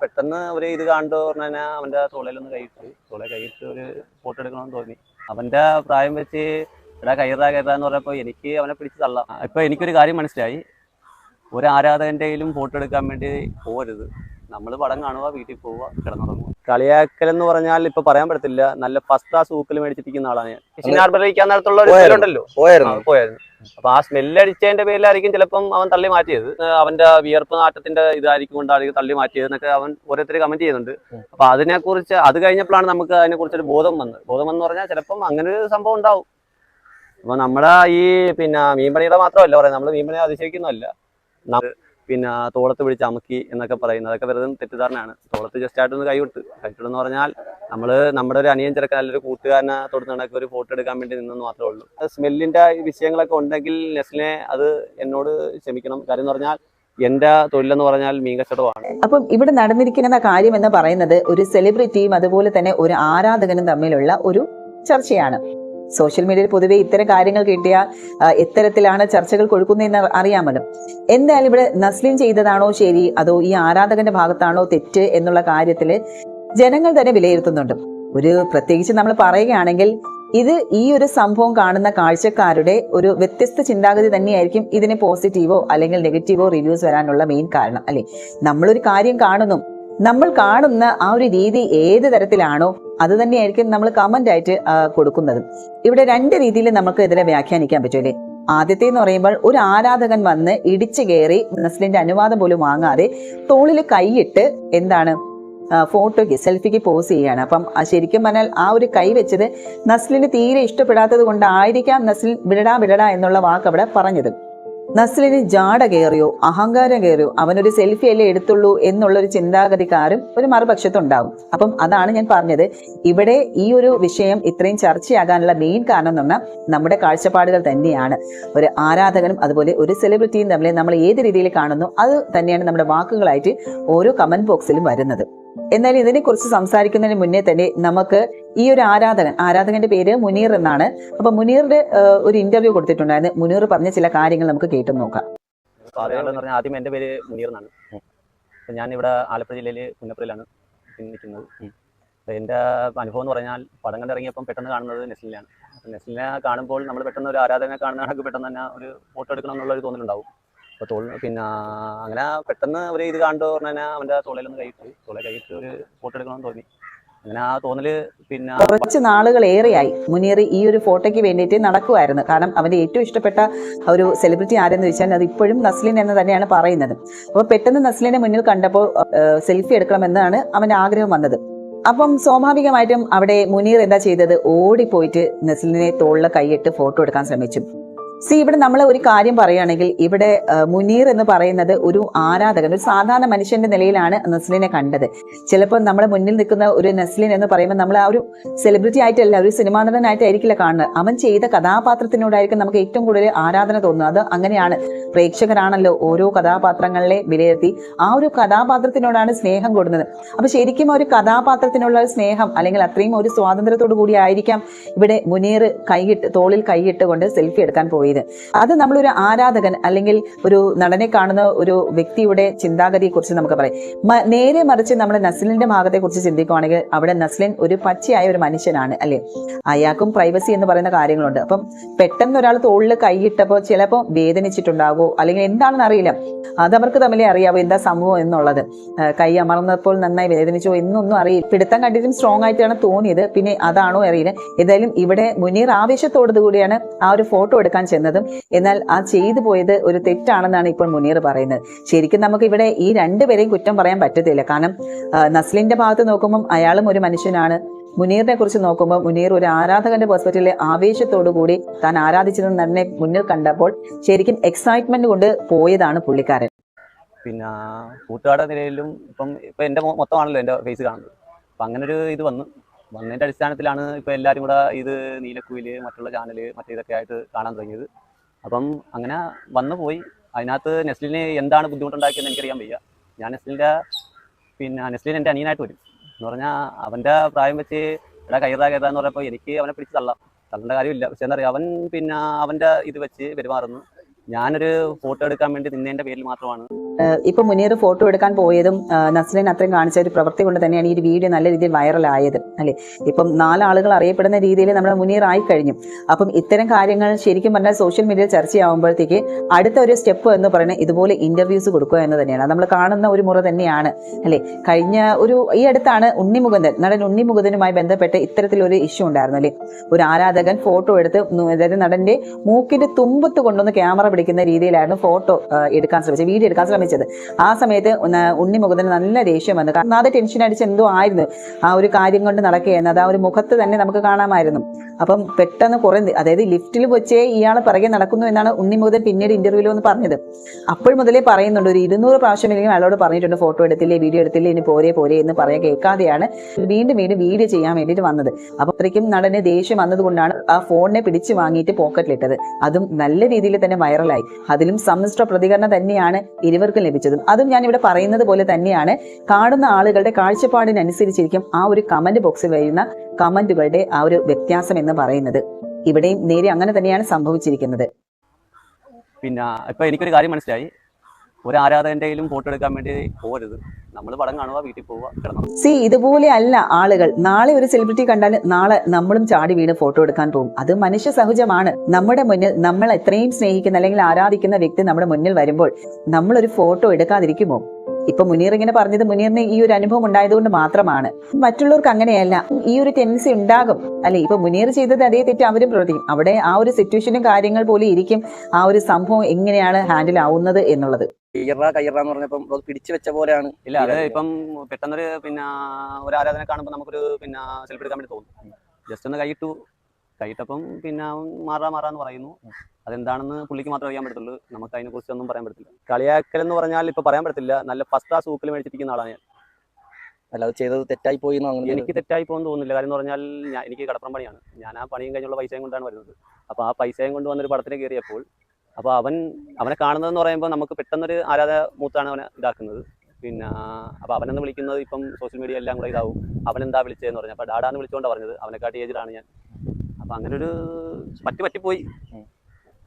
പെട്ടെന്ന് ഒരു ഇത് കണ്ടു പറഞ്ഞാൽ അവന്റെ തോളയിലൊന്ന് കൈയിട്ട് തോളെ കൈയിട്ട് ഒരു ഫോട്ടോ എടുക്കണമെന്ന് തോന്നി. അവന്റെ പ്രായം വെച്ച് എടാ കയറാ കയറാന്ന് പറഞ്ഞപ്പോ എനിക്ക് അവനെ പിടിച്ച് തള്ളാം. ഇപ്പൊ എനിക്കൊരു കാര്യം മനസ്സിലായി. ഒരു ആരാധകന്റെ കയ്യിലും ഫോട്ടോ എടുക്കാൻ വേണ്ടി പോകരുത് നമ്മൾ പടം കാണുക വീട്ടിൽ പോവുക കിടന്നുറങ്ങുക കളിയാക്കൽ എന്ന് പറഞ്ഞാൽ ഇപ്പൊ പറയാൻ പറ്റത്തില്ല. നല്ല ഫസ്റ്റ് ക്ലാസ് ഊക്കൽ മേടിച്ചിരിക്കുന്ന ആളാണ് ഞാൻ. ഫിഷിംഗ് ഹാർബർ നേരത്തുള്ള ഒരു പോയായിരുന്നു. അപ്പൊ ആ സ്മെല്ല് അടിച്ചതിന്റെ പേരിലായിരിക്കും ചിലപ്പം അവൻ തള്ളി മാറ്റിയത്. അവന്റെ വിയർപ്പ് നാറ്റത്തിന്റെ ഇതായിരിക്കും കൊണ്ടായിരിക്കും തള്ളി മാറ്റിയത് എന്നൊക്കെ അവൻ ഓരോരുത്തർ കമന്റ് ചെയ്യുന്നുണ്ട്. അപ്പൊ അതിനെ കുറിച്ച് അത് കഴിഞ്ഞപ്പോഴാണ് നമുക്ക് അതിനെ കുറിച്ചൊരു ബോധം വന്നത്. ബോധം എന്ന് പറഞ്ഞാൽ ചിലപ്പം അങ്ങനെ ഒരു സംഭവം ഉണ്ടാവും. അപ്പൊ നമ്മുടെ ഈ പിന്നെ മീൻപണിയുടെ മാത്രമല്ല പറയാം നമ്മൾ മീൻപണിയെ അതിശയിക്കുന്നതല്ല. ന- പിന്നെ തോളത്ത് പിടിച്ച് അമുക്കി എന്നൊക്കെ പറയുന്നത് അതൊക്കെ വെറുതെ തെറ്റിദ്ധാരണയാണ്. തോളത്ത് ജസ്റ്റ് ആയിട്ടൊന്ന് കൈവിട്ട്. കൈവിട്ടെന്ന് പറഞ്ഞാൽ നമ്മൾ നമ്മുടെ ഒരു അനിയൻ ചെറുക്കൻ അല്ലെങ്കിൽ ഒരു കൂട്ടുകാരനെ തൊടുത്ത് നടക്കുക ഒരു ഫോട്ടോ എടുക്കാൻ വേണ്ടി നിന്നെന്ന് മാത്രമേ ഉള്ളൂ. സ്മെല്ലിന്റെ വിഷയങ്ങളൊക്കെ ഉണ്ടെങ്കിൽ നെസ്ലിനെ അത് എന്നോട് ക്ഷമിക്കണം. കാര്യം എന്ന് പറഞ്ഞാൽ എന്റെ തൊഴിലെന്ന് പറഞ്ഞാൽ മീൻ കച്ചവടമാണ്. അപ്പം ഇവിടെ നടന്നിരിക്കുന്ന കാര്യം എന്ന് പറയുന്നത് ഒരു സെലിബ്രിറ്റിയും അതുപോലെ തന്നെ ഒരു ആരാധകനും തമ്മിലുള്ള ഒരു ചർച്ചയാണ്. സോഷ്യൽ മീഡിയയിൽ പൊതുവേ ഇത്തരം കാര്യങ്ങൾ കിട്ടിയാൽ എത്തരത്തിലാണ് ചർച്ചകൾ കൊടുക്കുന്നതെന്ന് അറിയാമല്ലോ. എന്തായാലും ഇവിടെ നസ്ലിൻ ചെയ്തതാണോ ശരി? അതോ ഈ ആരാധകന്റെ ഭാഗത്താണോ തെറ്റ് എന്നുള്ള കാര്യത്തിൽ ജനങ്ങൾ തന്നെ വിലയിരുത്തുന്നുണ്ട്. ഒരു പ്രത്യേകിച്ച് നമ്മൾ പറയുകയാണെങ്കിൽ ഇത് ഈ ഒരു സംഭവം കാണുന്ന കാഴ്ചക്കാരുടെ ഒരു വ്യത്യസ്ത ചിന്താഗതി തന്നെയായിരിക്കും ഇതിന് പോസിറ്റീവോ അല്ലെങ്കിൽ നെഗറ്റീവോ റിവ്യൂസ് വരാനുള്ള മെയിൻ കാരണം അല്ലെ? നമ്മളൊരു കാര്യം കാണുന്നു നമ്മൾ കാണുന്ന ആ ഒരു രീതി ഏത് തരത്തിലാണോ അത് തന്നെയായിരിക്കും നമ്മൾ കമന്റ് ആയിട്ട് കൊടുക്കുന്നത്. ഇവിടെ രണ്ട് രീതിയിൽ നമുക്ക് ഇതിനെ വ്യാഖ്യാനിക്കാൻ പറ്റൂലേ ആദ്യത്തെ എന്ന് പറയുമ്പോൾ ഒരു ആരാധകൻ വന്ന് ഇടിച്ചു കയറി നസ്ലിന്റെ അനുവാദം പോലും വാങ്ങാതെ തോളിൽ കൈയിട്ട് എന്താണ് ഫോട്ടോയ്ക്ക് സെൽഫിക്ക് പോസ് ചെയ്യാണ് അപ്പം ശരിക്കും പറഞ്ഞാൽ ആ ഒരു കൈ വെച്ചത് നസ്ലിന് തീരെ ഇഷ്ടപ്പെടാത്തത് കൊണ്ടായിരിക്കാം നസ്ലിൻ വിടടാ വിടടാ എന്നുള്ള വാക്ക് അവിടെ പറഞ്ഞത്. നസ്ലിന് ജാട കയറിയോ അഹങ്കാരം കയറിയോ അവനൊരു സെൽഫി അല്ലേ എടുത്തുള്ളൂ എന്നുള്ളൊരു ചിന്താഗതിക്കാരും ഒരു മറുപക്ഷത്തുണ്ടാവും. അപ്പം അതാണ് ഞാൻ പറഞ്ഞത്. ഇവിടെ ഈ ഒരു വിഷയം ഇത്രയും ചർച്ചയാകാനുള്ള മെയിൻ കാരണം എന്ന് പറഞ്ഞാൽ നമ്മുടെ കാഴ്ചപ്പാടുകൾ തന്നെയാണ്. ഒരു ആരാധകനും അതുപോലെ ഒരു സെലിബ്രിറ്റിയും തമ്മിൽ നമ്മൾ ഏത് രീതിയിൽ കാണുന്നു അത് തന്നെയാണ് നമ്മുടെ വാക്കുകളായിട്ട് ഓരോ കമന്റ് ബോക്സിലും വരുന്നത്. എന്നാൽ ഇതിനെക്കുറിച്ച് സംസാരിക്കുന്നതിന് മുന്നേ തന്നെ നമുക്ക് ഈ ഒരു ആരാധകൻ ആരാധകന്റെ പേര് മുനീർ എന്നാണ്. അപ്പൊ മുനീറിന്റെ ഒരു ഇന്റർവ്യൂ കൊടുത്തിട്ടുണ്ടായിരുന്നു. മുനീർ പറഞ്ഞ ചില കാര്യങ്ങൾ നമുക്ക് കേട്ടു നോക്കാം. പറഞ്ഞാൽ ആദ്യം എന്റെ പേര് മുനീർ എന്നാണ്. ഞാൻ ഇവിടെ ആലപ്പുഴ ജില്ലയിൽ പുന്നപ്പുരയിലാണ് നിൽക്കുന്നത്. എന്റെ എന്റെ അനുഭവം എന്ന് പറഞ്ഞാൽ പടങ്ങൾ കണ്ടിറങ്ങിയപ്പം പെട്ടെന്ന് കാണുന്നത് നെസ്ലിനെയാണ്. നെസ്ലിനെ കാണുമ്പോൾ നമ്മൾ പെട്ടെന്ന് ഒരു ആരാധന കാണുന്നതിനൊക്കെ പെട്ടെന്ന് തന്നെ ഒരു ഫോട്ടോ എടുക്കണം എന്നുള്ളൊരു തോന്നലുണ്ടാവും. അപ്പോൾ തോൾ പിന്നെ അങ്ങനെ പെട്ടെന്ന് ഒരു ഇത് കാണുമ്പോൾ പറഞ്ഞാൽ അവന്റെ തോളയിലൊന്ന് കൈയിട്ട് തോളെ കൈയിട്ട് ഒരു ഫോട്ടോ എടുക്കണമെന്ന് തോന്നി. അങ്ങനെ ആ തോന്നൽ പിന്നെ കുറച്ച് നാളുകൾ ഏറെയായി. മുനീർ ഈ ഒരു ഫോട്ടോയ്ക്ക് വേണ്ടിയിട്ട് നടക്കുമായിരുന്നു കാരണം അവന്റെ ഏറ്റവും ഇഷ്ടപ്പെട്ട ഒരു സെലിബ്രിറ്റി ആരെന്ന് വെച്ചാൽ അത് ഇപ്പോഴും നസ്ലിൻ എന്ന് തന്നെയാണ് പറയുന്നത്. അപ്പോൾ പെട്ടെന്ന് നസ്ലിനെ മുന്നിൽ കണ്ടപ്പോൾ സെൽഫി എടുക്കണമെന്നാണ് അവന്റെ ആഗ്രഹം വന്നത്. അപ്പം സ്വാഭാവികമായിട്ടും അവിടെ മുനീർ എന്താ ചെയ്തത്? ഓടിപ്പോയിട്ട് നസ്ലിനെ തോളിലെ കൈയിട്ട് ഫോട്ടോ എടുക്കാൻ ശ്രമിച്ചു. സി ഇവിടെ നമ്മൾ ഒരു കാര്യം പറയുകയാണെങ്കിൽ ഇവിടെ മുനീർ എന്ന് പറയുന്നത് ഒരു ആരാധകൻ ഒരു സാധാരണ മനുഷ്യന്റെ നിലയിലാണ് നസ്ലിനെ കണ്ടത്. ചിലപ്പോൾ നമ്മുടെ മുന്നിൽ നിൽക്കുന്ന ഒരു നസ്ലിൻ എന്ന് പറയുമ്പോൾ നമ്മൾ ആ ഒരു സെലിബ്രിറ്റി ആയിട്ടല്ല ഒരു സിനിമാ നടനായിട്ടായിരിക്കില്ല കാണുന്നത്. അവൻ ചെയ്ത കഥാപാത്രത്തിനോടായിരിക്കും നമുക്ക് ഏറ്റവും കൂടുതൽ ആരാധന തോന്നുന്നത്. അത് അങ്ങനെയാണ്. പ്രേക്ഷകരാണല്ലോ ഓരോ കഥാപാത്രങ്ങളെ വിലയിരുത്തി ആ ഒരു കഥാപാത്രത്തിനോടാണ് സ്നേഹം കൊടുക്കുന്നത് അപ്പൊ ശരിക്കും ഒരു കഥാപാത്രത്തിനുള്ള ഒരു സ്നേഹം അല്ലെങ്കിൽ അത്രയും ഒരു സ്വാതന്ത്ര്യത്തോടു കൂടി ആയിരിക്കാം ഇവിടെ മുനീർ കൈയിട്ട് തോളിൽ കൈയിട്ട് കൊണ്ട് സെൽഫി എടുക്കാൻ പോയത്. അത് നമ്മളൊരു ആരാധകൻ അല്ലെങ്കിൽ ഒരു നടനെ കാണുന്ന ഒരു വ്യക്തിയുടെ ചിന്താഗതിയെ കുറിച്ച് നമുക്ക് പറയാം. നേരെ മറിച്ച് നമ്മൾ നസ്ലിന്റെ ഭാഗത്തെ കുറിച്ച് ചിന്തിക്കുകയാണെങ്കിൽ അവിടെ നസ്ലിൻ ഒരു പച്ചയായ ഒരു മനുഷ്യനാണ് അല്ലെ? അയാൾക്കും പ്രൈവസി എന്ന് പറയുന്ന കാര്യങ്ങളുണ്ട്. അപ്പം പെട്ടെന്ന് ഒരാൾ തോളിൽ കൈയിട്ടപ്പോൾ ചിലപ്പോൾ വേദനിച്ചിട്ടുണ്ടാകുമോ അല്ലെങ്കിൽ എന്താണെന്ന് അറിയില്ല. അതവർക്ക് തമ്മിലേ അറിയാവോ എന്താ സംഭവം എന്നുള്ളത്. കൈ അമർന്നപ്പോൾ നന്നായി വേദനിച്ചോ എന്നൊന്നും അറിയില്ല. പിടുത്തം കണ്ടിട്ടും സ്ട്രോങ് ആയിട്ടാണ് തോന്നിയത്. പിന്നെ അതാണോ അറിയില്ല. ഏതായാലും ഇവിടെ മുനീർ ആവേശത്തോടു കൂടിയാണ് ആ ഒരു ഫോട്ടോ എടുക്കാൻ ചെന്നതും എന്നാൽ ആ ചെയ്തു പോയത് ഒരു തെറ്റാണെന്നാണ് ഇപ്പോൾ മുനീർ പറയുന്നത്. ശരിക്കും നമുക്ക് ഇവിടെ ഈ രണ്ടുപേരെയും കുറ്റം പറയാൻ പറ്റത്തില്ല. കാരണം നസ്ലിന്റെ ഭാഗത്ത് നോക്കുമ്പോൾ അയാളും ഒരു മനുഷ്യനാണ്. മുനീറിനെ കുറിച്ച് നോക്കുമ്പോൾ മുനീർ ഒരു ആരാധകന്റെ പെർസ്പെക്റ്റീവിലെ ആവേശത്തോടു കൂടി താൻ ആരാധിച്ചത് തന്നെ മുന്നിൽ കണ്ടപ്പോൾ ശരിക്കും എക്സൈറ്റ്മെന്റ് കൊണ്ട് പോയതാണ് പുള്ളിക്കാരൻ. പിന്നെ കൂട്ടുകാരുടെ നിലയിലും ഇപ്പം ഇപ്പം എന്റെ മൊത്തമാണല്ലോ എന്റെ ഫേസ് കാണുന്നത്. അപ്പം അങ്ങനെ ഒരു ഇത് വന്നു. വന്നതിന്റെ അടിസ്ഥാനത്തിലാണ് ഇപ്പൊ എല്ലാരും കൂടെ ഇത് നീലക്കുയിൽ മറ്റുള്ള ചാനൽ മറ്റേതൊക്കെ ആയിട്ട് കാണാൻ തുടങ്ങിയത്. അപ്പം അങ്ങനെ വന്നു പോയി. അതിനകത്ത് നെസ്ലിന് എന്താണ് ബുദ്ധിമുട്ടുണ്ടാക്കിയെന്ന് എനിക്കറിയാൻ വയ്യ. ഞാൻ നെസ്ലിന്റെ പിന്നെ നെസ്ലിൻ എന്റെ അനിയനായിട്ട് വരും. എന്ന് പറഞ്ഞാൽ അവന്റെ പ്രായം വെച്ച് എടാ കയറാ എന്ന് പറഞ്ഞപ്പോൾ എനിക്ക് അവനെ പിടിച്ച് തള്ളാം. തള്ളേണ്ട കാര്യമില്ല. പക്ഷെ എന്താ പറയുക അവൻ പിന്നെ അവന്റെ ഇത് വെച്ച് പെരുമാറുന്നു. ഞാനൊരു ഫോട്ടോ എടുക്കാൻ വേണ്ടി നിന്നതിന്റെ പേരിൽ മാത്രമാണ് ഇപ്പൊ മുനീർ ഫോട്ടോ എടുക്കാൻ പോയതും നസ്ലിൻ അത്രയും കാണിച്ച ഒരു പ്രവൃത്തി കൊണ്ട് തന്നെയാണ് ഈ വീഡിയോ നല്ല രീതിയിൽ വൈറലായത് അല്ലെ? ഇപ്പം നാലാളുകൾ അറിയപ്പെടുന്ന രീതിയിൽ നമ്മുടെ മുനീർ ആയി കഴിഞ്ഞു അപ്പം ഇത്തരം കാര്യങ്ങൾ ശരിക്കും പറഞ്ഞാൽ സോഷ്യൽ മീഡിയയിൽ ചർച്ചയാവുമ്പോഴത്തേക്ക് അടുത്ത ഒരു സ്റ്റെപ്പ് എന്ന് പറയുന്നത് ഇതുപോലെ ഇന്റർവ്യൂസ് കൊടുക്കുക എന്ന് തന്നെയാണ്. നമ്മൾ കാണുന്ന ഒരു മുറ തന്നെയാണ് അല്ലെ? കഴിഞ്ഞ ഒരു ഈ അടുത്താണ് ഉണ്ണിമുകുന്ദൻ. നടൻ ഉണ്ണിമുകുന്ദനുമായി ബന്ധപ്പെട്ട് ഇത്തരത്തിലൊരു ഇഷ്യൂ ഉണ്ടായിരുന്നു അല്ലെ? ഒരു ആരാധകൻ ഫോട്ടോ എടുത്ത് അതായത് നടന്റെ മൂക്കിന്റെ തുമ്പത്ത് കൊണ്ടുവന്ന് ക്യാമറ പിടിക്കുന്ന രീതിയിലായിരുന്നു ഫോട്ടോ എടുക്കാൻ ശ്രമിച്ചത്. വീഡിയോ എടുക്കാൻ ശ്രമിച്ചത്. ആ സമയത്ത് ഉണ്ണി മുഖത്തിന് നല്ല ദേഷ്യം വന്നു. കാരണം അത് ടെൻഷൻ അടിച്ച് എന്തോ ആയിരുന്നു. ആ ഒരു കാര്യം കൊണ്ട് നടക്കുകയെന്ന് അത് ആ ഒരു മുഖത്ത് തന്നെ നമുക്ക് കാണാമായിരുന്നു. അപ്പം പെട്ടെന്ന് കുറേ അതായത് ലിഫ്റ്റിൽ വെച്ചേ ഇയാൾ പിറകെ നടക്കുന്നു എന്നാണ് ഉണ്ണിമുകുന്ദൻ പിന്നീട് ഇന്റർവ്യൂവിൽ ഒന്ന് പറഞ്ഞത്. അപ്പോൾ മുതലേ പറയുന്നുണ്ട് ഒരു ഇരുന്നൂറ് പ്രാവശ്യം ഇല്ലെങ്കിൽ അയാളോട് പറഞ്ഞിട്ടുണ്ട് ഫോട്ടോ എടുത്തില്ലേ വീഡിയോ എടുത്തില്ലേ ഇനി പോരെ പോരെ എന്ന് പറയാൻ കേൾക്കാതെയാണ് വീണ്ടും വീണ്ടും വീഡിയോ ചെയ്യാൻ വേണ്ടിയിട്ട് വന്നത്. അപ്പൊ അത്രയ്ക്കും നടന് ദേഷ്യം വന്നതുകൊണ്ടാണ് ആ ഫോണിനെ പിടിച്ചു വാങ്ങിയിട്ട് പോക്കറ്റിലിട്ടത്. അതും നല്ല രീതിയിൽ തന്നെ വൈറലായി അതിലും സമ്മിശ്ര പ്രതികരണം തന്നെയാണ് ഇരുവർക്കും ലഭിച്ചതും. അതും ഞാൻ ഇവിടെ പറയുന്നത് പോലെ തന്നെയാണ് കാണുന്ന ആളുകളുടെ കാഴ്ചപ്പാടിനനുസരിച്ചിരിക്കും ആ ഒരു കമന്റ് ബോക്സിൽ വരുന്ന കമന്റുകളുടെ ആ ഒരു വ്യത്യാസം എന്ന് പറയുന്നത്. ഇവിടെയും നേരെ അങ്ങനെ തന്നെയാണ് സംഭവിച്ചിരിക്കുന്നത്. പിന്നെ ഇപ്പൊ എനിക്കൊരു കാര്യം മനസ്സിലായി. ഒരു ആരാധകന്റെ ഫോട്ടോ എടുക്കാൻ വേണ്ടി പോകരുത്. നമ്മൾ പടം കാണുക വീട്ടിൽ പോവുക സി ഇതുപോലെ അല്ല ആളുകൾ. നാളെ ഒരു സെലിബ്രിറ്റി കണ്ടാൽ നാളെ നമ്മളും ചാടി വീണ് ഫോട്ടോ എടുക്കാൻ പോകും. അത് മനുഷ്യ സഹജമാണ് നമ്മുടെ മുന്നിൽ നമ്മൾ എത്രയും സ്നേഹിക്കുന്ന അല്ലെങ്കിൽ ആരാധിക്കുന്ന വ്യക്തി നമ്മുടെ മുന്നിൽ വരുമ്പോൾ നമ്മൾ ഒരു ഫോട്ടോ എടുക്കാതിരിക്കുമോ? ഇപ്പൊ മുനീർ ഇങ്ങനെ പറഞ്ഞത് മുനീറിന് ഈ ഒരു അനുഭവം ഉണ്ടായതുകൊണ്ട് മാത്രമാണ്. മറ്റുള്ളവർക്ക് അങ്ങനെയല്ല. ഈ ഒരു ടെൻഡൻസി ഉണ്ടാകും. അല്ലെ? ഇപ്പൊ മുനീർ ചെയ്തത് അതേ തെറ്റ് അവരും പ്രവർത്തിക്കും. അവിടെ ആ ഒരു സിറ്റുവേഷനും കാര്യങ്ങൾ പോലും ഇരിക്കും. ആ ഒരു സംഭവം എങ്ങനെയാണ് ഹാൻഡിൽ ആവുന്നത് എന്നുള്ളത്. കയ്യറ കയ്യറ എന്ന് പറഞ്ഞപ്പം അത് പിടിച്ചു വെച്ച പോലെയാണ് ഇല്ല അതെ ഇപ്പം പെട്ടെന്നൊരു പിന്നെ ഒരു ആരാധന കാണുമ്പോൾ നമുക്കൊരു പിന്നെ സെൽഫി എടുക്കാൻ വേണ്ടി തോന്നും. ജസ്റ്റ് ഒന്ന് കൈയിട്ടു. കൈയിട്ടപ്പം പിന്നെ മാറാ മാറാ മാറാന്ന് പറയുന്നു. അതെന്താണെന്ന് പുള്ളിക്ക് മാത്രമേ അറിയാൻ പറ്റത്തുള്ളൂ. നമുക്ക് അതിനെ കുറിച്ച് ഒന്നും പറയാൻ പറ്റില്ല കളിയാക്കൽ എന്ന് പറഞ്ഞാൽ ഇപ്പൊ പറയാൻ പറ്റത്തില്ല. നല്ല ഫസ്റ്റ് ക്ലാസ് ഊക്കിൽ മേടിച്ചിരിക്കുന്ന ആളാണ് ഞാൻ. അല്ല അത് ചെയ്തത് തെറ്റായി പോയി എനിക്ക് തെറ്റായി പോകുന്നു തോന്നുന്നില്ല. കാര്യം എന്ന് പറഞ്ഞാൽ എനിക്ക് കടപ്പുറം പണിയാണ്. ഞാൻ ആ പണിയും കഴിഞ്ഞുള്ള പൈസയും കൊണ്ടാണ് വരുന്നത്. അപ്പൊ ആ പൈസയും കൊണ്ട് വന്നൊരു പടത്തിന് കയറിയപ്പോൾ അപ്പോൾ അവൻ അവനെ കാണുന്നതെന്ന് പറയുമ്പോൾ നമുക്ക് പെട്ടെന്നൊരു ആരാധ മൂത്താണ് അവനെ ഇതാക്കുന്നത്. പിന്നെ അപ്പോൾ അവനെന്ന് വിളിക്കുന്നത് ഇപ്പം സോഷ്യൽ മീഡിയ എല്ലാം കൂടെ ഇതാവും. അവനെന്താ വിളിച്ചതെന്ന് പറഞ്ഞു. അപ്പോൾ ഡാഡാന്ന് വിളിച്ചുകൊണ്ട് പറഞ്ഞത്. അവനെക്കാട്ടി ഏജിലാണ് ഞാൻ. അപ്പോൾ അങ്ങനെ ഒരു പറ്റി പറ്റിപ്പോയി. പോയി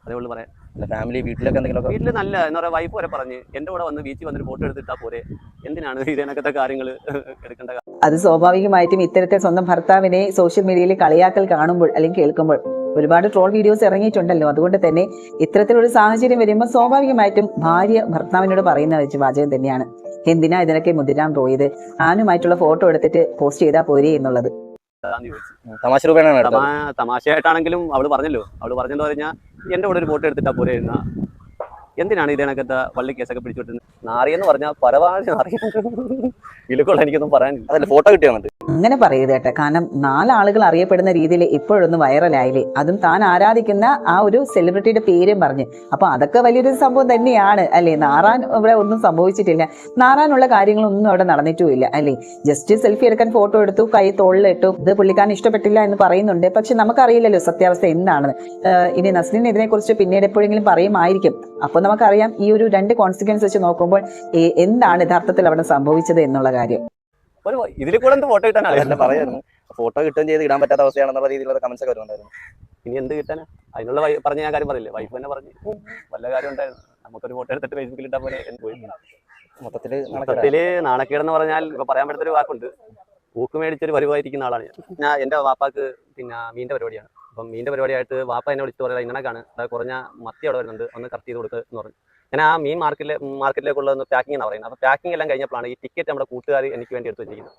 അതേ ഉള്ളൂ പറയാം അല്ല ഫാമിലി വീട്ടിലൊക്കെ എന്തെങ്കിലും വീട്ടിൽ നല്ല എന്താ പറയുക വൈഫ് വരെ പറഞ്ഞ് എന്റെ കൂടെ വന്ന് ബീച്ചിൽ വന്നൊരു ഫോട്ടോ എടുത്തിട്ടാ പോരെ? എന്തിനാണ് ഇതിനകത്തെ കാര്യങ്ങൾ എടുക്കേണ്ട അത് സ്വാഭാവികമായിട്ടും ഇത്തരത്തിൽ സ്വന്തം ഭർത്താവിനെ സോഷ്യൽ മീഡിയയിൽ കളിയാക്കൽ കാണുമ്പോൾ അല്ലെങ്കിൽ കേൾക്കുമ്പോൾ ഒരുപാട് ട്രോൾ വീഡിയോസ് ഇറങ്ങിയിട്ടുണ്ടല്ലോ. അതുകൊണ്ട് തന്നെ ഇത്തരത്തിലൊരു സാഹചര്യം വരുമ്പോൾ സ്വാഭാവികമായിട്ടും ഭാര്യ ഭർത്താവിനോട് പറയുന്ന വെച്ച് വാചകം തന്നെയാണ്. എന്തിനാ ഇതിനൊക്കെ മുതിരാൻ പോയത്? ആനുമായിട്ടുള്ള ഫോട്ടോ എടുത്തിട്ട് പോസ്റ്റ് ചെയ്താൽ പോരേ എന്നുള്ളത്. തമാശ രൂപേണ തമാശയായിട്ടാണെങ്കിലും അവൾ പറഞ്ഞല്ലോ. അവൾ പറഞ്ഞെന്ന് പറഞ്ഞാൽ എന്റെ കൂടെ ഒരു ഫോട്ടോ എടുത്തിട്ടാ പോലെ ഇരുന്ന എന്തിനാണ് ഇതിനകത്ത് വള്ളി കേസൊക്കെ പിടിച്ചോട്ട് നാറിയെന്ന് പറഞ്ഞാൽ പരമാവധി നാറിയ വിലക്കുള്ള എനിക്കൊന്നും പറയാനില്ല. അതല്ല ഫോട്ടോ കിട്ടിയാൽ അങ്ങനെ പറയരുത് കേട്ടോ. കാരണം നാലാളുകൾ അറിയപ്പെടുന്ന രീതിയിൽ ഇപ്പോഴൊന്ന് വൈറലായില്ലേ? അതും താൻ ആരാധിക്കുന്ന ആ ഒരു സെലിബ്രിറ്റിയുടെ പേരും പറഞ്ഞ്. അപ്പൊ അതൊക്കെ വലിയൊരു സംഭവം തന്നെയാണ് അല്ലേ? നാറാൻ ഇവിടെ ഒന്നും സംഭവിച്ചിട്ടില്ല. നാറാനുള്ള കാര്യങ്ങളൊന്നും അവിടെ നടന്നിട്ടുമില്ല അല്ലേ? ജസ്റ്റ് സെൽഫി എടുക്കാൻ ഫോട്ടോ എടുത്തു കൈ തോളിലിട്ടു. ഇത് പുള്ളിക്കാരൻ ഇഷ്ടപ്പെട്ടില്ല എന്ന് പറയുന്നുണ്ട്. പക്ഷെ നമുക്കറിയില്ലല്ലോ സത്യാവസ്ഥ എന്താണെന്ന്. ഇനി നസ്ലിൻ ഇതിനെക്കുറിച്ച് പിന്നീട് എപ്പോഴെങ്കിലും പറയുമായിരിക്കും. അപ്പൊ നമുക്കറിയാം ഈ ഒരു രണ്ട് കോൺസിക്വൻസ് വെച്ച് നോക്കുമ്പോൾ എന്താണ് യഥാർത്ഥത്തിൽ അവിടെ സംഭവിച്ചത് എന്നുള്ള കാര്യം. ഒരു ഇതിൽ കൂടെ എന്ത് ഫോട്ടോ കിട്ടാനാണ് പറയായിരുന്നു. ഫോട്ടോ കിട്ടുകയും ചെയ്ത് ഇടാൻ പറ്റാത്ത അവസ്ഥയാണെന്നുള്ള രീതിയിലുള്ള കമന്റ്സ് ഒക്കെ വരുന്നുണ്ടായിരുന്നു ഇനി എന്ത് കിട്ടാനാ? അതിനുള്ള പറഞ്ഞ ഞാൻ കാര്യം പറയില്ലേ? വൈഫ് തന്നെ പറഞ്ഞു. വല്ല കാര്യം ഉണ്ടായിരുന്നു. നമുക്കൊരു ഫോട്ടോ എടുത്തിട്ട് ഫേസ്ബുക്കിൽ ഇട്ടാൽ പോലെ എന്ന് പോയി. മൊത്തത്തിൽ മൊത്തത്തിൽ നാണക്കേടെന്ന് പറഞ്ഞാൽ ഇപ്പൊ പറയാൻ പറ്റാത്തൊരു വാക്കുണ്ട്. ഊക്ക് മേടിച്ചൊരു പരിപാടിയിരിക്കുന്ന ആളാണ് ഞാൻ. ഞാൻ എന്റെ വാപ്പാക്ക് പിന്നെ മീന്റെ പരിപാടിയാണ്. അപ്പം മീന്റെ പരിപാടിയായിട്ട് വാപ്പ എന്നെ വിളിച്ചു പറയാം ഇന്നണക്കാണ് കാണാൻ കുറഞ്ഞ മത്തി അവിടെ വരുന്നുണ്ട്. ഒന്ന് കറക്റ്റ് ചെയ്ത് കൊടുക്കുക എന്ന് പറഞ്ഞു. ഞാൻ ആ മീൻ മാർക്കറ്റിലെ മാർക്കറ്റിലേക്കുള്ള ഒന്ന് പാക്കിംഗ് എന്നാണ് പറയുന്നത്. അപ്പോൾ പാക്കിംഗ് എല്ലാം കഴിഞ്ഞപ്പോഴാണ് ഈ ടിക്കറ്റ് നമ്മുടെ കൂട്ടുകാർ എനിക്ക് വേണ്ടി എടുത്ത് വെച്ചിരിക്കുന്നത്.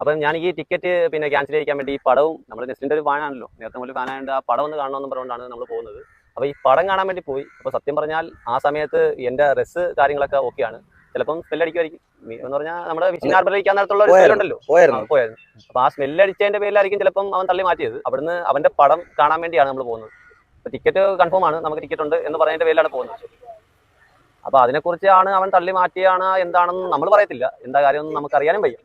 അപ്പം ഞാൻ ഈ ടിക്കറ്റ് പിന്നെ ക്യാൻസൽ ചെയ്യിക്കാൻ വേണ്ടി ഈ പടവും നമ്മുടെ നെസ്റ്റിന്റെ ഒരു ഫാനാണല്ലോ നേരത്തെ മുതൽ ഫാനായതുകൊണ്ട് ആ പടം ഒന്ന് കാണണമെന്ന് പറഞ്ഞുകൊണ്ടാണ് നമ്മൾ പോകുന്നത്. അപ്പോൾ ഈ പടം കാണാൻ വേണ്ടി പോയി. അപ്പോൾ സത്യം പറഞ്ഞാൽ ആ സമയത്ത് എന്റെ റെസ് കാര്യങ്ങളൊക്കെ ഓക്കെയാണ് ചിലപ്പം സ്മെല്ലടിക്കുമായിരിക്കും എന്ന് പറഞ്ഞാൽ നമ്മുടെ വിഷ്ണു ഹാർബറിൽ ഇരിക്കാൻ നേരത്തുള്ള ഒരു. സ്മെല്ലുണ്ടല്ലോ പോയായിരുന്നു. പോയായിരുന്നു. അപ്പോൾ ആ സ്മെല്ലടിച്ചതിന്റെ പേരിലായിരിക്കും ചിലപ്പം അവൻ തള്ളി മാറ്റിയത്. അവിടുന്ന് അവന്റെ പടം കാണാൻ വേണ്ടിയാണ് നമ്മൾ പോകുന്നത്. അപ്പോൾ ടിക്കറ്റ് കൺഫേം ആണ്. നമുക്ക് ടിക്കറ്റ് ഉണ്ട് എന്ന് പറയുന്നതിന്റെ പേരിലാണ് പോകുന്നത്. അപ്പൊ അതിനെക്കുറിച്ചാണ് അവൻ തള്ളി മാറ്റിയാണ് എന്താണെന്ന് നമ്മൾ പറയത്തില്ല. എന്താ കാര്യമൊന്നും നമുക്ക് അറിയാനും വയ്യ.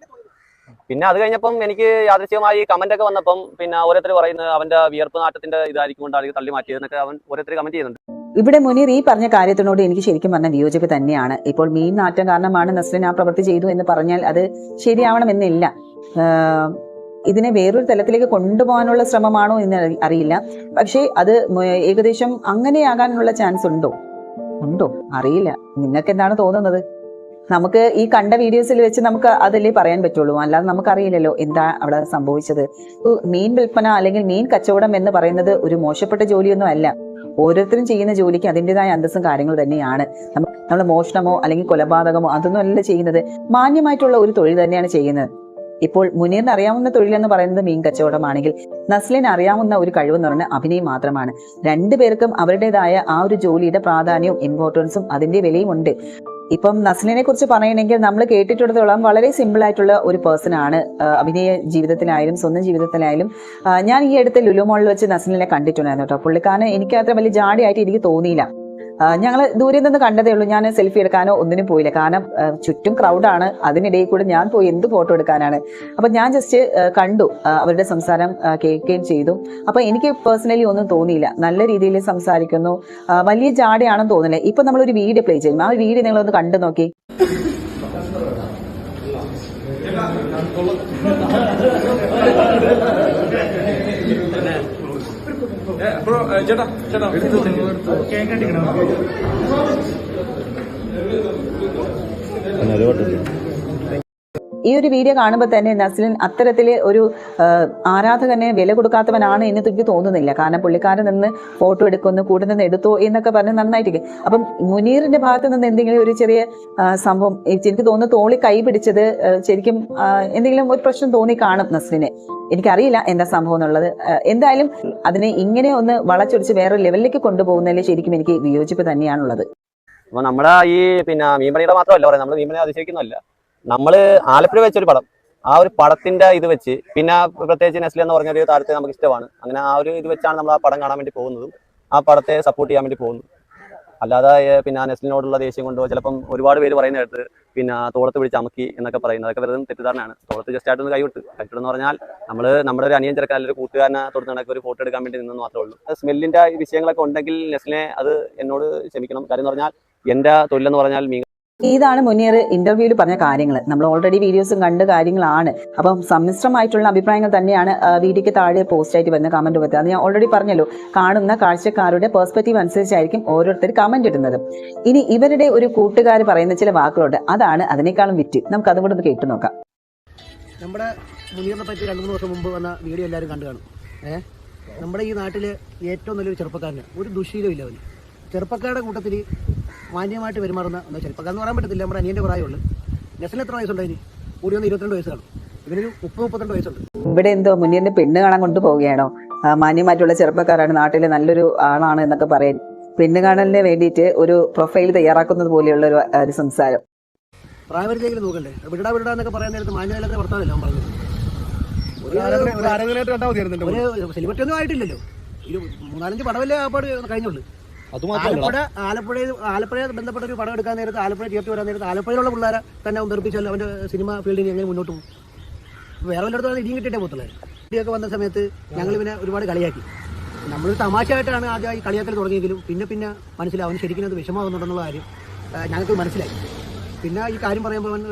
പിന്നെ അത് കഴിഞ്ഞപ്പം എനിക്ക് യാദൃശ്യമായി കമന്റ് ഒക്കെ വന്നപ്പം പിന്നെ ഓരോരുത്തർ പറയുന്നത് അവന്റെ വിയർപ്പ് നാട്ടത്തിന്റെ ഇതായിരിക്കും കൊണ്ടായിരിക്കും തള്ളി മാറ്റിയതെന്നൊക്കെ അവൻ ഓരോരുത്തർ കമന്റ് ചെയ്യുന്നുണ്ട്. ഇവിടെ മുനീർ ഈ പറഞ്ഞ കാര്യത്തിനോട് എനിക്ക് ശരിക്കും പറഞ്ഞ വിയോജിപ്പ് തന്നെയാണ്. ഇപ്പോൾ മീൻ നാറ്റം കാരണമാണ് നസ്ലിൻ ആ പ്രവൃത്തി ചെയ്തു എന്ന് പറഞ്ഞാൽ അത് ശരിയാവണമെന്നില്ല. ഇതിനെ വേറൊരു തലത്തിലേക്ക് കൊണ്ടുപോകാനുള്ള ശ്രമമാണോ എന്ന് അറിയില്ല. പക്ഷേ അത് ഏകദേശം അങ്ങനെയാകാനുള്ള ചാൻസ് ഉണ്ടോ? ഉണ്ടോ? അറിയില്ല. നിങ്ങൾക്ക് എന്താണ് തോന്നുന്നത്? നമുക്ക് ഈ കണ്ട വീഡിയോസിൽ വെച്ച് നമുക്ക് അതല്ലേ പറയാൻ പറ്റുള്ളൂ. അല്ലാതെ നമുക്കറിയില്ലല്ലോ എന്താ അവിടെ സംഭവിച്ചത്. മീൻ വിൽപ്പന അല്ലെങ്കിൽ മീൻ കച്ചവടം എന്ന് പറയുന്നത് ഒരു മോശപ്പെട്ട ജോലിയൊന്നും അല്ല. ഓരോരുത്തരും ചെയ്യുന്ന ജോലിക്ക് അതിന്റെതായ അന്തസ്സും കാര്യങ്ങൾ തന്നെയാണ്. നമ്മൾ മോഷണമോ അല്ലെങ്കിൽ കൊലപാതകമോ അതൊന്നും അല്ല ചെയ്യുന്നത്. മാന്യമായിട്ടുള്ള ഒരു തൊഴിൽ തന്നെയാണ് ചെയ്യുന്നത്. ഇപ്പോൾ മുനീറിന് അറിയാവുന്ന തൊഴിലെന്ന് പറയുന്നത് മീൻ കച്ചവടമാണെങ്കിൽ നസ്ലിന് അറിയാവുന്ന ഒരു കഴിവെന്ന് പറഞ്ഞാൽ അഭിനയം മാത്രമാണ്. രണ്ടുപേർക്കും അവരുടേതായ ആ ഒരു ജോലിയുടെ പ്രാധാന്യവും ഇമ്പോർട്ടൻസും അതിന്റെ വിലയും ഉണ്ട്. ഇപ്പം നസ്ലിനെ കുറിച്ച് പറയണമെങ്കിൽ നമ്മൾ കേട്ടിട്ടുള്ളതോളം വളരെ സിമ്പിൾ ആയിട്ടുള്ള ഒരു പേഴ്സൺ ആണ് അഭിനയ ജീവിതത്തിലായാലും സ്വന്തം ജീവിതത്തിലായാലും. ഞാൻ ഈ അടുത്ത് ലുലുമോളിൽ വെച്ച് നസ്ലിനെ കണ്ടിട്ടുണ്ടായിരുന്നു കേട്ടോ. പുള്ളിക്കാരന് എനിക്ക് അത്ര വലിയ ജാടിയായിട്ട് എനിക്ക് തോന്നിയില്ല. ഞങ്ങൾ ദൂരെ നിന്ന് കണ്ടതേ ഉള്ളൂ. ഞാൻ സെൽഫി എടുക്കാനോ ഒന്നിനും പോയില്ല. കാരണം ചുറ്റും ക്രൗഡാണ് അതിനിടയിൽ കൂടെ ഞാൻ പോയി എന്ത് ഫോട്ടോ എടുക്കാനാണ്. അപ്പൊ ഞാൻ ജസ്റ്റ് കണ്ടു അവരുടെ സംസാരം കേൾക്കുകയും ചെയ്തു. അപ്പൊ എനിക്ക് പേഴ്സണലി ഒന്നും തോന്നിയില്ല. നല്ല രീതിയിൽ സംസാരിക്കുന്നു. വലിയ ജാടയാണെന്ന് തോന്നുന്നില്ല. ഇപ്പൊ നമ്മളൊരു വീഡിയോ പ്ലേ ചെയ്യും ആ വീഡിയോ നിങ്ങളൊന്ന് കണ്ടു നോക്കി. ചേട്ടാ ചേട്ടാ. ഈ ഒരു വീഡിയോ കാണുമ്പോൾ തന്നെ നസ്ലിൻ അത്തരത്തിൽ ഒരു ആരാധകനെ വില കൊടുക്കാത്തവനാണ് എന്ന് എനിക്ക് തോന്നുന്നില്ല. കാരണം പുള്ളിക്കാരൻ നിന്ന് ഫോട്ടോ എടുക്കുന്നു കൂടെ നിന്ന് എടുത്തോ എന്നൊക്കെ പറഞ്ഞ് നന്നായിട്ടിരിക്കും. അപ്പം മുനീറിന്റെ ഭാഗത്ത് നിന്ന് എന്തെങ്കിലും ഒരു ചെറിയ സംഭവം എനിക്ക് തോന്നുന്നു തോളി കൈ പിടിച്ചത് ശരിക്കും എന്തെങ്കിലും ഒരു പ്രശ്നം തോന്നി കാണും നസ്ലിനെ എനിക്കറിയില്ല എന്താ സംഭവം എന്നുള്ളത്. എന്തായാലും അതിനെ ഇങ്ങനെ ഒന്ന് വളച്ചൊടിച്ച് വേറൊരു ലെവലിലേക്ക് കൊണ്ടുപോകുന്നതിൽ ശരിക്കും എനിക്ക് വിയോജിപ്പ് തന്നെയാണുള്ളത്. അപ്പൊ നമ്മുടെ ഈ പിന്നെ മീൻപണിയുടെ മാത്രമല്ല പറയാം നമ്മൾ മീൻപണി അതിശയിക്കുന്നല്ല നമ്മൾ ആലപ്പുഴ വെച്ചൊരു പടം. ആ ഒരു പടത്തിന്റെ ഇത് വെച്ച് പിന്നെ പ്രത്യേകിച്ച് നെസ്ലി എന്ന് പറഞ്ഞ ഒരു താരത്തെ നമുക്ക് ഇഷ്ടമാണ്. അങ്ങനെ ആ ഒരു ഇത് വെച്ചാണ് നമ്മൾ ആ പടം കാണാൻ വേണ്ടി പോകുന്നതും ആ പടത്തെ സപ്പോർട്ട് ചെയ്യാൻ വേണ്ടി പോകുന്നു അല്ലാതെ പിന്നെ നെസ്ലിനോടുള്ള ദേഷ്യം കൊണ്ടോ ചിലപ്പം ഒരുപാട് പേര് പറയുന്ന കേട്ട് പിന്നെ തോളത്ത് പിടിച്ച് അമക്കി എന്നൊക്കെ പറയുന്നത് അതൊക്കെ വെറുതെ തെറ്റിദ്ധാരണയാണ്. തോളത്ത് ജസ്റ്റ് ആയിട്ടൊന്ന് കൈവിട്ട് എന്ന് പറഞ്ഞാൽ നമ്മൾ നമ്മുടെ ഒരു അനിയൻ ചെറുക്കാൻ അല്ലെങ്കിൽ ഒരു കൂട്ടുകാരനെ തൊട്ട് നടക്കുക ഒരു ഫോട്ടോ എടുക്കാൻ വേണ്ടി നിന്നെന്ന് മാത്രമേ ഉള്ളൂ. സ്മെല്ലിന്റെ വിഷയങ്ങളൊക്കെ ഉണ്ടെങ്കിൽ നെസ്ലിനെ അത് എന്നോട് ക്ഷമിക്കണം. കാര്യം എന്ന് പറഞ്ഞാൽ എന്റെ തൊഴിലെന്ന് പറഞ്ഞാൽ മീൻ ഇതാണ് മുനീർ ഇന്റർവ്യൂവിൽ പറഞ്ഞ കാര്യങ്ങൾ നമ്മൾ ഓൾറെഡി വീഡിയോസും കണ്ട കാര്യങ്ങളാണ്. അപ്പം സമ്മിശ്രമായിട്ടുള്ള അഭിപ്രായങ്ങൾ തന്നെയാണ് വീഡിയോയ്ക്ക് താഴെ പോസ്റ്റായിട്ട് വരുന്ന കമന്റ് വരുന്നത് അത് ഞാൻ ഓൾറെഡി പറഞ്ഞല്ലോ. കാണുന്ന കാഴ്ചക്കാരുടെ പേഴ്സ്പെക്റ്റീവ് അനുസരിച്ചായിരിക്കും ഓരോരുത്തർ കമന്റ് ഇടുന്നത്. ഇനി ഇവരുടെ ഒരു കൂട്ടുകാർ പറയുന്ന ചില വാക്കുകളുണ്ട്. അതാണ് അതിനേക്കാളും വിറ്റ്. നമുക്ക് അതും കൂടെ കേട്ടു നോക്കാം. നമ്മുടെ മുനീറിനെ പറ്റി രണ്ട് മൂന്ന് വർഷം മുമ്പ് വന്ന വീഡിയോ എല്ലാവരും കണ്ടു കാണും. ഏഹ് നമ്മുടെ ഈ നാട്ടിൽ ഏറ്റവും നല്ലൊരു ചെറുപ്പക്കാരന് ഒരു ദുശീലമില്ല അവന്. ചെറുപ്പക്കാരുടെ കൂട്ടത്തിൽ മാന്യമായിട്ട് പെരുമാറുന്ന എന്താ വെച്ചാൽ ഇപ്പം എന്ന് പറയാൻ പറ്റത്തില്ല നമ്മുടെ അനിയന്റെ പ്രായമുള്ളൂ നെസിന് എത്ര വയസ്സുണ്ടായി കൂടി വന്ന് ഇരുപത്തിരണ്ട് വയസ്സാണ്. ഇവനൊരു മുപ്പത് മുപ്പത്തിരണ്ട് വയസ്സുണ്ട്. ഇവിടെ എന്തോ മുനീറിന്റെ പെണ്ണ് കാണാൻ കൊണ്ടുപോവുകയാണോ മാന്യമായിട്ടുള്ള ചെറുപ്പക്കാരാണ് നാട്ടിലെ നല്ലൊരു ആളാണ് എന്നൊക്കെ പറയാൻ. പെണ്ണ് കാണലിന് വേണ്ടിയിട്ട് ഒരു പ്രൊഫൈൽ തയ്യാറാക്കുന്നത് പോലെയുള്ള ഒരു സംസാരം. പ്രായപരിധിയെങ്കിലും നോക്കണ്ടേ? വിടാ വിടാ എന്നൊക്കെ പറയാൻ നേരത്ത് മാന്യമില്ലാത്ത വർത്താനല്ല അവൻ പറഞ്ഞത്? ഒരു സെലിബ്രിറ്റി ഒന്നും ആയിട്ടില്ലല്ലോ. മൂന്നാലഞ്ച് പടവല്ലേ ആ പാട് കഴിഞ്ഞുള്ളൂ. ആലപ്പുഴ ആലപ്പുഴ ആലപ്പുഴ ബന്ധപ്പെട്ട ഒരു പടം എടുക്കാൻ നേരത്ത് ആലപ്പുഴ ചേർത്ത് വരാൻ നേരത്ത് ആലപ്പുഴയിലുള്ള പിള്ളേരെ തന്നെ ഉദ്ധരിപ്പിച്ചാൽ അവന്റെ സിനിമ ഫീൽഡിന് എങ്ങനെ മുന്നോട്ട് പോകും? വേറെ വല്ലയിടത്തും ഇടിയും കിട്ടിയിട്ടേ പോകത്തുള്ളൂ. ഇടിയൊക്കെ വന്ന സമയത്ത് ഞങ്ങൾ പിന്നെ ഒരുപാട് കളിയാക്കി. നമ്മൾ തമാശയായിട്ടാണ് ആദ്യം ഈ കളിയാക്കൽ തുടങ്ങിയെങ്കിലും പിന്നെ പിന്നെ മനസ്സിലാവും അവന് ശരിക്കും അത് വിഷമാകുന്നുണ്ടെന്നുള്ള കാര്യം ഞങ്ങൾക്ക് മനസ്സിലായി. പിന്നെ ഈ കാര്യം പറയുമ്പോൾ അവൻ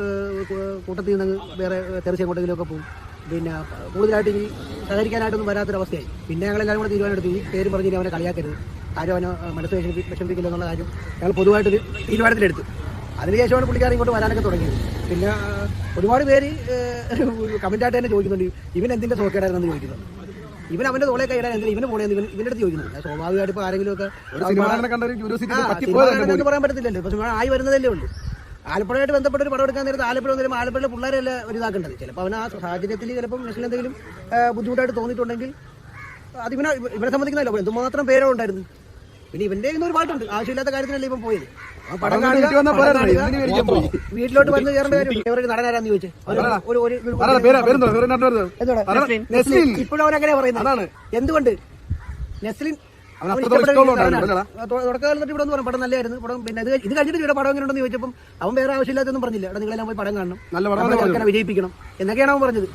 കൂട്ടത്തിൽ നിന്ന് വേറെ തെറിച്ച് എങ്ങോട്ടെങ്കിലുമൊക്കെ പോകും. പിന്നെ കൂടുതലായിട്ട് ഇനി സഹകരിക്കാനായിട്ടൊന്നും വരാത്തൊരവസ്ഥയായി. പിന്നെ ഞങ്ങളെല്ലാവരും കൂടെ തീരുമാനമെടുത്തു. ഈ പേര് പറഞ്ഞിട്ട് അവനെ കളിയാക്കരുത്. ആരും അവനെ മനസ്സ് വിഷമിപ്പി വിഷമിപ്പിക്കില്ല എന്നുള്ള കാര്യം ഞങ്ങൾ പൊതുവായിട്ടൊരു തീരുമാനത്തിലെടുത്തു. അതിനുശേഷമാണ് പുള്ളിക്കാരൻ ഇങ്ങോട്ട് വരാനൊക്കെ തുടങ്ങിയത്. പിന്നെ ഒരുപാട് പേര് കമന്റായിട്ട് തന്നെ ചോദിക്കുന്നുണ്ട് ഇവൻ എന്തിന്റെ സോക്കേടായിരുന്നു? ചോദിക്കുന്നത് ഇവൻ അവന്റെ തോളെ കൈയിടാൻ എന്തിനാ ഇവന് പോണേന്ന് ഇവൻ ഇവന്റെ അടുത്ത് ചോദിക്കുന്നത് സ്വാഭാവികമായിട്ട് ഇപ്പോൾ ആരെങ്കിലും ഒക്കെ പറയാൻ പറ്റത്തില്ലല്ലോ. ഇപ്പൊ സിനിമ ആയി വരുന്നതല്ലേ ഉള്ളൂ. ആലപ്പുഴയായിട്ട് ബന്ധപ്പെട്ട ഒരു പടം എടുക്കാൻ നേരത്ത് ആലപ്പുഴ വരുമ്പോൾ ആലപ്പുഴയിലെ പിള്ളേരല്ല ഒരു ഇതാക്കേണ്ടത്? ചിലപ്പോൾ അവൻ ആ സാഹചര്യത്തിൽ ചിലപ്പം നെഷനിൽ എന്തെങ്കിലും ബുദ്ധിമുട്ടായിട്ട് തോന്നിയിട്ടുണ്ടെങ്കിൽ അത് ഇവനെ സംബന്ധിക്കുന്നല്ലോ എന്തുമാത്രം പേരോ ഉണ്ടായിരുന്നു? പിന്നെ ഇവന്റെ ഒരു പാട്ടുണ്ട്. ആവശ്യമില്ലാത്ത കാര്യത്തിനല്ലേ ഇപ്പൊ പോയത്? പടം? വീട്ടിലോട്ട് വന്ന് കയറേണ്ട കാര്യം നടനാരാന്ന് ചോദിച്ചേ. ഇപ്പോഴും അവൻ അങ്ങനെ പറയുന്നത്. എന്തുകൊണ്ട്? നെസ്ലിൻ അവൻ അവൻ അത്രത്തോളം ഇഷ്ടപ്പെട്ട ഇഷ്ടമുള്ള ഒരു ആളാണ്, നടനാണ്. ആ, തൊ- തുടക്കകാലം തൊട്ട് ഇവിടെ പറഞ്ഞു പടം നല്ലതായിരുന്നു. പടം പിന്നെ ഇത് ഇത് കഴിഞ്ഞിട്ട് ഇവിടെ പടം എങ്ങനെയുണ്ടെന്ന് ചോദിച്ചപ്പം അവൻ വേറെ ആവശ്യമില്ലാത്തൊന്നും പറഞ്ഞില്ല. എടാ നിങ്ങളെല്ലാം പോയി പടം കാണണം. വിജയിപ്പിക്കണം. എന്നൊക്കെയാണ് അവൻ പറഞ്ഞത്.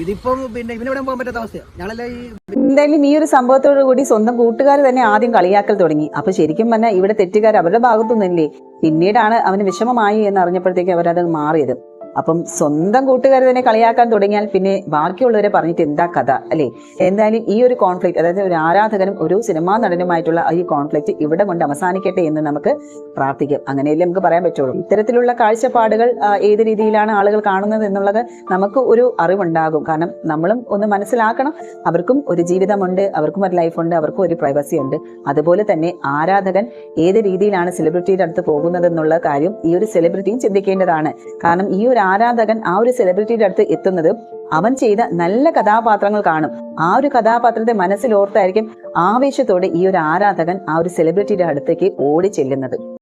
ഇതിപ്പം പിന്നെ ഇവനെ വിടാൻ പോകാൻ പറ്റാത്ത അവസ്ഥയാണ് ഈ എന്തായാലും ഈ ഒരു സംഭവത്തോടു കൂടി സ്വന്തം കൂട്ടുകാർ തന്നെ ആദ്യം കളിയാക്കൽ തുടങ്ങി. അപ്പൊ ശരിക്കും പറഞ്ഞാൽ ഇവിടെ തെറ്റുകാർ അവരുടെ ഭാഗത്തുനിന്നില്ലേ. പിന്നീടാണ് അവന് വിഷമമായി എന്ന് അറിഞ്ഞപ്പോഴത്തേക്ക് അവരത് മാറിയത്. അപ്പം സ്വന്തം കൂട്ടുകാർ തന്നെ കളിയാക്കാൻ തുടങ്ങിയാൽ പിന്നെ ബാക്കിയുള്ളവരെ പറഞ്ഞിട്ട് എന്താ കഥ അല്ലേ? എന്തായാലും ഈ ഒരു കോൺഫ്ലിക്റ്റ് അതായത് ഒരു ആരാധകനും ഒരു സിനിമാ നടനുമായിട്ടുള്ള ഈ കോൺഫ്ലിക്റ്റ് ഇവിടെ കൊണ്ട് അവസാനിക്കട്ടെ എന്ന് നമുക്ക് പ്രാർത്ഥിക്കാം. അങ്ങനെയല്ലേ നമുക്ക് പറയാൻ പറ്റുള്ളൂ. ഇത്തരത്തിലുള്ള കാഴ്ചപ്പാടുകൾ ഏത് രീതിയിലാണ് ആളുകൾ കാണുന്നത് എന്നുള്ളത് നമുക്ക് ഒരു അറിവുണ്ടാകും. കാരണം നമ്മളും ഒന്ന് മനസ്സിലാക്കണം. അവർക്കും ഒരു ജീവിതമുണ്ട് അവർക്കും ഒരു ലൈഫുണ്ട് അവർക്കും ഒരു പ്രൈവസി ഉണ്ട്. അതുപോലെ തന്നെ ആരാധകൻ ഏത് രീതിയിലാണ് സെലിബ്രിറ്റിയുടെ അടുത്ത് പോകുന്നത് എന്നുള്ള കാര്യം ഈ ഒരു സെലിബ്രിറ്റിയും ചിന്തിക്കേണ്ടതാണ്. കാരണം ഈ ഒരു ആരാധകൻ ആ ഒരു സെലിബ്രിറ്റിയുടെ അടുത്ത് എത്തുന്നത് അവൻ ചെയ്ത നല്ല കഥാപാത്രങ്ങൾ കാണും. ആ ഒരു കഥാപാത്രത്തെ മനസ്സിലോർത്തായിരിക്കും ആവേശത്തോടെ ഈ ഒരു ആരാധകൻ ആ ഒരു സെലിബ്രിറ്റിയുടെ അടുത്തേക്ക് ഓടി ചെല്ലുന്നത്.